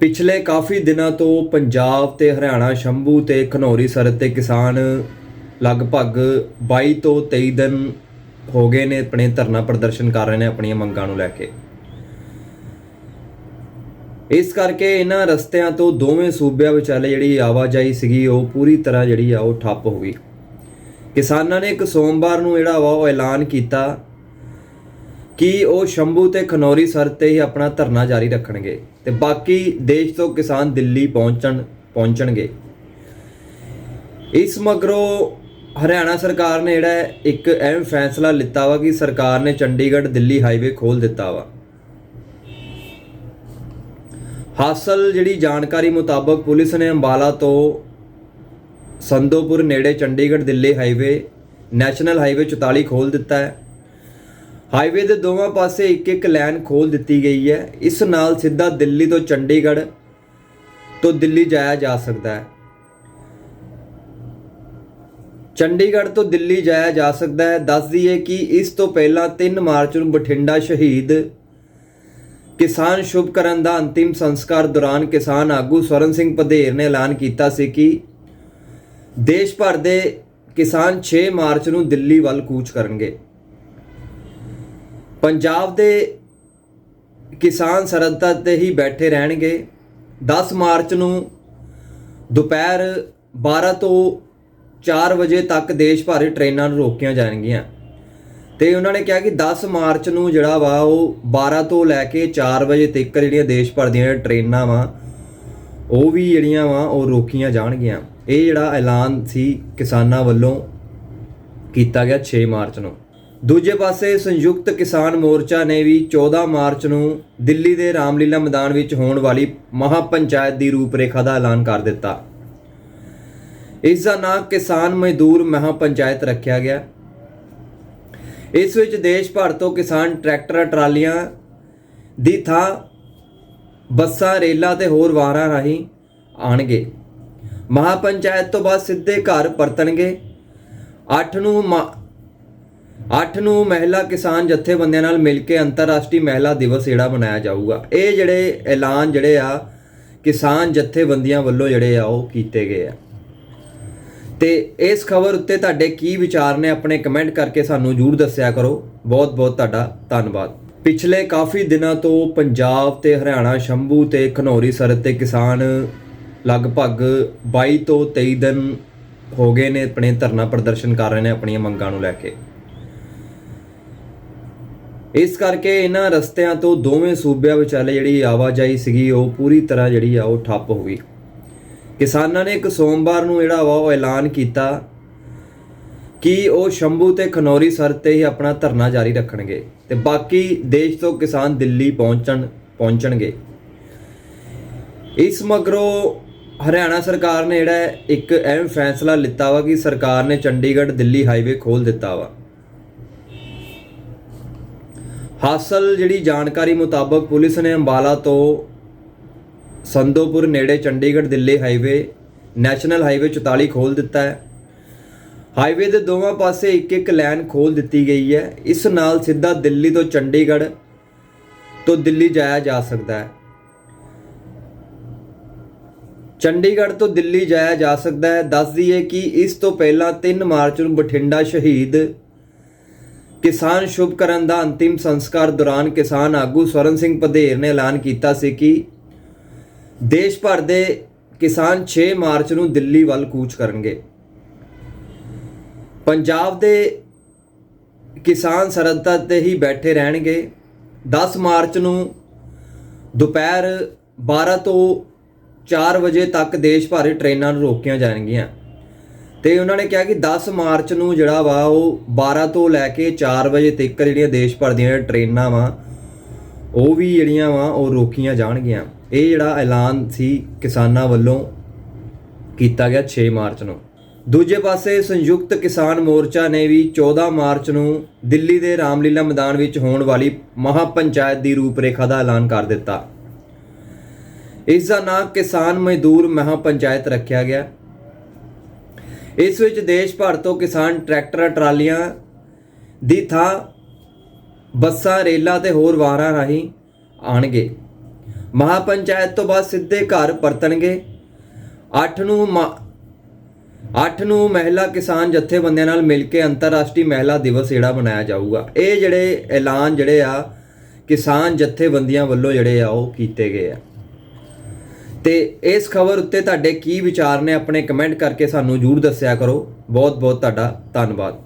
ਪਿਛਲੇ ਕਾਫੀ ਦਿਨਾਂ ਤੋਂ ਪੰਜਾਬ ਤੇ ਹਰਿਆਣਾ, ਸ਼ੰਭੂ ਤੇ ਖਨੌਰੀ ਸਰਹੱਦ ਤੇ ਕਿਸਾਨ ਲਗਭਗ 22 ਤੋਂ 23 ਦਿਨ ਹੋ ਗਏ ਨੇ ਆਪਣੇ ਧਰਨਾ ਪ੍ਰਦਰਸ਼ਨ ਕਰ ਰਹੇ ਨੇ ਆਪਣੀਆਂ ਮੰਗਾਂ ਨੂੰ ਲੈ ਕੇ। ਇਸ ਕਰਕੇ ਇਹਨਾਂ ਰਸਤਿਆਂ ਤੋਂ ਦੋਵੇਂ ਸੂਬਿਆਂ ਵਿਚਾਲੇ ਜਿਹੜੀ ਆਵਾਜਾਈ ਸੀਗੀ, ਉਹ ਪੂਰੀ ਤਰ੍ਹਾਂ ਜਿਹੜੀ ਆ, ਉਹ ਠੱਪ ਹੋ ਗਈ। ਕਿਸਾਨਾਂ ਨੇ ਇੱਕ ਸੋਮਵਾਰ ਨੂੰ ਜਿਹੜਾ ਵਾ, ਉਹ ਐਲਾਨ ਕੀਤਾ ਕਿ ਉਹ ਸ਼ੰਭੂ ਤੇ ਖਨੌਰੀ ਸਰ ਤੇ ਹੀ ਆਪਣਾ ਧਰਨਾ ਜਾਰੀ ਰੱਖਣਗੇ ਤੇ ਬਾਕੀ ਦੇਸ਼ ਤੋਂ ਕਿਸਾਨ ਦਿੱਲੀ ਪਹੁੰਚਣ, ਪਹੁੰਚਣਗੇ? ਇਸ ਮਗਰੋਂ ਹਰਿਆਣਾ ਸਰਕਾਰ ਨੇ ਜਿਹੜਾ ਇੱਕ ਅਹਿਮ ਫੈਸਲਾ ਲਿੱਤਾ ਵਾ ਕਿ ਸਰਕਾਰ ਨੇ ਚੰਡੀਗੜ੍ਹ ਦਿੱਲੀ ਹਾਈਵੇ ਖੋਲ ਦਿੱਤਾ ਵਾ। ਹਾਸਲ ਜਿਹੜੀ ਜਾਣਕਾਰੀ ਮੁਤਾਬਕ ਪੁਲਿਸ ਨੇ ਅੰਬਾਲਾ ਤੋਂ ਸੰਦੋਪੁਰ ਨੇੜੇ Chandigarh Delhi highway, national highway 44 ਖੋਲ ਦਿੱਤਾ ਹੈ। ਹਾਈਵੇ ਦੇ ਦੋਵਾਂ ਪਾਸੇ ਇੱਕ ਇੱਕ ਲਾਈਨ ਖੋਲ ਦਿੱਤੀ ਗਈ ਹੈ। ਇਸ ਨਾਲ ਸਿੱਧਾ ਦਿੱਲੀ ਤੋਂ ਚੰਡੀਗੜ੍ਹ ਤੋਂ ਦਿੱਲੀ ਜਾਇਆ ਜਾ ਸਕਦਾ ਹੈ। ਚੰਡੀਗੜ੍ਹ ਤੋਂ ਦਿੱਲੀ ਜਾਇਆ ਜਾ ਸਕਦਾ ਹੈ। ਦੱਸ ਦਈਏ ਕਿ ਇਸ ਤੋਂ ਪਹਿਲਾਂ 3 ਮਾਰਚ ਨੂੰ ਬਠਿੰਡਾ ਸ਼ਹੀਦ ਕਿਸਾਨ ਸ਼ੁਭਕਰਨ ਦਾ ਅੰਤਿਮ ਸੰਸਕਾਰ ਦੌਰਾਨ ਕਿਸਾਨ ਆਗੂ ਸਵਰਨ ਸਿੰਘ ਪਧੇਰ ਨੇ ਐਲਾਨ ਕੀਤਾ ਸੀ ਕਿ ਦੇਸ਼ ਭਰ ਦੇ ਕਿਸਾਨ 6 ਮਾਰਚ ਨੂੰ ਦਿੱਲੀ ਵੱਲ ਕੂਚ ਕਰਨਗੇ। ਪੰਜਾਬ ਦੇ ਕਿਸਾਨ ਸਰਹੱਦਾਂ ਤੇ ਹੀ ਬੈਠੇ ਰਹਿਣਗੇ। 10 ਮਾਰਚ ਨੂੰ ਦੁਪਹਿਰ 12 ਤੋਂ 4 ਵਜੇ ਤੱਕ ਦੇਸ਼ ਭਰ ਦੀ ਟ੍ਰੇਨਾਂ ਨੂੰ ਰੋਕੀਆਂ ਜਾਣਗੀਆਂ। ਤੇ ਉਹਨਾਂ ਨੇ ਕਿਹਾ ਕਿ 10 ਮਾਰਚ ਨੂੰ ਜਿਹੜਾ ਵਾ ਉਹ 12 ਤੋਂ ਲੈ ਕੇ 4 ਵਜੇ ਤੱਕ ਜਿਹੜੀਆਂ ਦੇਸ਼ ਭਰ ਦੀਆਂ ਟ੍ਰੇਨਾਂ ਵਾ, ਉਹ ਵੀ ਜਿਹੜੀਆਂ ਵਾ ਉਹ ਰੋਕੀਆਂ ਜਾਣਗੀਆਂ। ਇਹ ਜਿਹੜਾ ਐਲਾਨ ਸੀ ਕਿਸਾਨਾਂ ਵੱਲੋਂ ਕੀਤਾ ਗਿਆ 6 ਮਾਰਚ ਨੂੰ। ਦੂਜੇ ਪਾਸੇ ਸੰਯੁਕਤ ਕਿਸਾਨ ਮੋਰਚਾ ਨੇ ਵੀ 14 ਮਾਰਚ ਨੂੰ ਦਿੱਲੀ ਦੇ ਰਾਮਲੀਲਾ ਮੈਦਾਨ ਵਿੱਚ ਹੋਣ ਵਾਲੀ ਮਹਾ ਪੰਚਾਇਤ ਦੀ ਰੂਪਰੇਖਾ ਦਾ ਐਲਾਨ ਕਰ ਦਿੱਤਾ। ਇਸ ਦਾ ਨਾਂ ਕਿਸਾਨ ਮਜ਼ਦੂਰ ਮਹਾ ਪੰਚਾਇਤ ਰੱਖਿਆ ਗਿਆ। ਇਸ ਵਿੱਚ ਦੇਸ਼ ਭਰ ਤੋਂ ਕਿਸਾਨ ਟਰੈਕਟਰਾਂ, ਟਰਾਲੀਆਂ ਦੀ ਥਾਂ, ਬੱਸਾਂ, ਰੇਲਾਂ ਤੇ ਹੋਰ ਵਾਹਨਾਂ ਰਾਹੀਂ ਆਣਗੇ ਮਹਾ ਪੰਚਾਇਤ ਤੋਂ ਬਾਅਦ ਸਿੱਧੇ ਘਰ ਪਰਤਣਗੇ। 8 ਨੂੰ 8 ਨੂੰ ਮਹਿਲਾ ਕਿਸਾਨ ਜਥੇਬੰਦੀਆਂ ਨਾਲ ਮਿਲ ਕੇ ਅੰਤਰਰਾਸ਼ਟਰੀ ਮਹਿਲਾ ਦਿਵਸ ਜਿਹੜਾ ਮਨਾਇਆ ਜਾਊਗਾ। ਇਹ ਜਿਹੜੇ ਐਲਾਨ ਜਿਹੜੇ ਆ, ਕਿਸਾਨ ਜਥੇਬੰਦੀਆਂ ਵੱਲੋਂ ਜਿਹੜੇ ਆ, ਉਹ ਕੀਤੇ ਗਏ ਆ। ਤੇ ਇਸ ਖਬਰ ਉੱਤੇ ਤੁਹਾਡੇ ਕੀ ਵਿਚਾਰ ਨੇ ਆਪਣੇ ਕਮੈਂਟ ਕਰਕੇ ਸਾਨੂੰ ਜਰੂਰ ਦੱਸਿਆ ਕਰੋ। ਬਹੁਤ ਬਹੁਤ ਤੁਹਾਡਾ ਧੰਨਵਾਦ। ਪਿਛਲੇ ਕਾਫੀ ਦਿਨਾਂ ਤੋਂ ਪੰਜਾਬ ਤੇ ਹਰਿਆਣਾ, ਸ਼ੰਭੂ ਤੇ ਖਨੌਰੀ ਸਰਹੱਦ ਤੇ ਕਿਸਾਨ ਲਗਭਗ 22 ਤੋਂ 23 ਦਿਨ ਹੋ ਗਏ ਨੇ, ਆਪਣੇ ਧਰਨਾ ਪ੍ਰਦਰਸ਼ਨ ਕਰ ਰਹੇ ਨੇ, ਆਪਣੀਆਂ ਮੰਗਾਂ ਨੂੰ ਲੈ ਕੇ। ਇਸ ਕਰਕੇ ਇਹਨਾਂ ਰਸਤਿਆਂ ਤੋਂ ਦੋਵੇਂ ਸੂਬਿਆਂ ਵਿਚਾਲੇ ਜਿਹੜੀ ਆਵਾਜਾਈ ਸੀਗੀ, ਉਹ ਪੂਰੀ ਤਰ੍ਹਾਂ ਜਿਹੜੀ ਆ, ਉਹ ਠੱਪ ਹੋ ਗਈ। ਕਿਸਾਨਾਂ ਨੇ ਇੱਕ ਸੋਮਵਾਰ ਨੂੰ ਜਿਹੜਾ ਵਾ, ਉਹ ਐਲਾਨ ਕੀਤਾ ਕਿ ਉਹ ਸ਼ੰਭੂ ਤੇ ਖਨੌਰੀ ਸਰ ਤੇ ਹੀ ਆਪਣਾ ਧਰਨਾ ਜਾਰੀ ਰੱਖਣਗੇ ਤੇ ਬਾਕੀ ਦੇਸ਼ ਤੋਂ ਕਿਸਾਨ ਦਿੱਲੀ ਪਹੁੰਚਣ, ਪਹੁੰਚਣਗੇ। ਇਸ ਮਗਰੋਂ ਹਰਿਆਣਾ ਸਰਕਾਰ ਨੇ ਜਿਹੜਾ ਇੱਕ ਅਹਿਮ ਫੈਸਲਾ ਲਿੱਤਾ ਵਾ ਕਿ ਸਰਕਾਰ ਨੇ ਚੰਡੀਗੜ੍ਹ ਦਿੱਲੀ ਹਾਈਵੇ ਖੋਲ ਦਿੱਤਾ ਵਾ। ਹਾਸਲ ਜਿਹੜੀ ਜਾਣਕਾਰੀ ਮੁਤਾਬਕ ਪੁਲਿਸ ਨੇ ਅੰਬਾਲਾ ਤੋਂ ਸੰਦੋਪੁਰ ਨੇੜੇ Chandigarh Delhi highway, national highway 44 ਖੋਲ ਦਿੱਤਾ ਹੈ। ਹਾਈਵੇ ਦੇ ਦੋਵਾਂ ਪਾਸੇ ਇੱਕ ਇੱਕ ਲਾਈਨ ਖੋਲ ਦਿੱਤੀ ਗਈ ਹੈ। ਇਸ ਨਾਲ ਸਿੱਧਾ ਦਿੱਲੀ ਤੋਂ ਚੰਡੀਗੜ੍ਹ ਤੋਂ ਦਿੱਲੀ ਜਾਇਆ ਜਾ ਸਕਦਾ ਹੈ। ਚੰਡੀਗੜ੍ਹ ਤੋਂ ਦਿੱਲੀ ਜਾਇਆ ਜਾ ਸਕਦਾ ਹੈ। ਦੱਸ ਦਈਏ ਕਿ ਇਸ ਤੋਂ ਪਹਿਲਾਂ 3 ਮਾਰਚ ਨੂੰ ਬਠਿੰਡਾ ਸ਼ਹੀਦ ਕਿਸਾਨ ਸ਼ੁਭ ਕਰਨ ਦਾ ਅੰਤਿਮ ਸੰਸਕਾਰ ਦੌਰਾਨ ਕਿਸਾਨ ਆਗੂ ਸਵਰਨ ਸਿੰਘ ਪਧੇਰ ਨੇ ਐਲਾਨ ਕੀਤਾ ਸੀ ਕਿ ਦੇਸ਼ ਭਰ ਦੇ ਕਿਸਾਨ 6 ਮਾਰਚ ਨੂੰ ਦਿੱਲੀ ਵੱਲ ਕੂਚ ਕਰਨਗੇ। ਪੰਜਾਬ ਦੇ ਕਿਸਾਨ ਸਰਹੱਦਾਂ ਤੇ ਹੀ ਬੈਠੇ ਰਹਿਣਗੇ। 10 ਮਾਰਚ ਨੂੰ ਦੁਪਹਿਰ 12 ਤੋਂ 4 ਵਜੇ ਤੱਕ ਦੇਸ਼ ਭਰ ਦੀ ਟ੍ਰੇਨਾਂ ਨੂੰ ਰੋਕੀਆਂ ਜਾਣਗੀਆਂ। ਤੇ ਉਹਨਾਂ ਨੇ ਕਿਹਾ ਕਿ 10 ਮਾਰਚ ਨੂੰ ਜਿਹੜਾ ਵਾ ਉਹ 12 ਤੋਂ ਲੈ ਕੇ 4 ਵਜੇ ਤੱਕ ਜਿਹੜੀਆਂ ਦੇਸ਼ ਭਰ ਦੀਆਂ ਟ੍ਰੇਨਾਂ ਵਾ, ਉਹ ਵੀ ਜਿਹੜੀਆਂ ਵਾ ਉਹ ਰੋਕੀਆਂ ਜਾਣਗੀਆਂ। ਇਹ ਜਿਹੜਾ ਐਲਾਨ ਸੀ ਕਿਸਾਨਾਂ ਵੱਲੋਂ ਕੀਤਾ ਗਿਆ 6 ਮਾਰਚ ਨੂੰ। ਦੂਜੇ ਪਾਸੇ ਸੰਯੁਕਤ ਕਿਸਾਨ ਮੋਰਚਾ ਨੇ ਵੀ 14 ਮਾਰਚ ਨੂੰ ਦਿੱਲੀ ਦੇ ਰਾਮਲੀਲਾ ਮੈਦਾਨ ਵਿੱਚ ਹੋਣ ਵਾਲੀ ਮਹਾ ਪੰਚਾਇਤ ਦੀ ਰੂਪਰੇਖਾ ਦਾ ਐਲਾਨ ਕਰ ਦਿੱਤਾ। ਇਸ ਦਾ ਨਾਂ ਕਿਸਾਨ ਮਜ਼ਦੂਰ ਮਹਾ ਪੰਚਾਇਤ ਰੱਖਿਆ ਗਿਆ। ਇਸ ਵਿੱਚ ਦੇਸ਼ ਭਰ ਤੋਂ ਕਿਸਾਨ ਟਰੈਕਟਰਾਂ, ਟਰਾਲੀਆਂ ਦੀ ਥਾਂ, ਬੱਸਾਂ, ਰੇਲਾਂ ਤੇ ਹੋਰ ਵਾਹਨਾਂ ਰਾਹੀਂ ਆਣਗੇ। ਮਹਾਪੰਚਾਇਤ ਤੋਂ ਬਾਅਦ ਸਿੱਧੇ ਘਰ ਪਰਤਣਗੇ। 8 ਨੂੰ ਮਾ- 8 ਨੂੰ ਮਹਿਲਾ ਕਿਸਾਨ ਜਥੇਬੰਦੀਆਂ ਨਾਲ ਮਿਲ ਕੇ ਅੰਤਰਰਾਸ਼ਟਰੀ ਮਹਿਲਾ ਦਿਵਸ ਜਿਹੜਾ ਮਨਾਇਆ ਜਾਊਗਾ। ਇਹ ਜਿਹੜੇ ਐਲਾਨ ਜਿਹੜੇ ਆ, ਕਿਸਾਨ ਜਥੇਬੰਦੀਆਂ ਵੱਲੋਂ ਜਿਹੜੇ ਆ, ਉਹ ਕੀਤੇ ਗਏ ਆ। ਤੇ ਇਸ ਖਬਰ ਉੱਤੇ ਤੁਹਾਡੇ ਕੀ ਵਿਚਾਰ ਨੇ, ਆਪਣੇ ਕਮੈਂਟ ਕਰਕੇ ਸਾਨੂੰ ਜਰੂਰ ਦੱਸਿਆ ਕਰੋ। ਬਹੁਤ ਬਹੁਤ ਤੁਹਾਡਾ ਧੰਨਵਾਦ।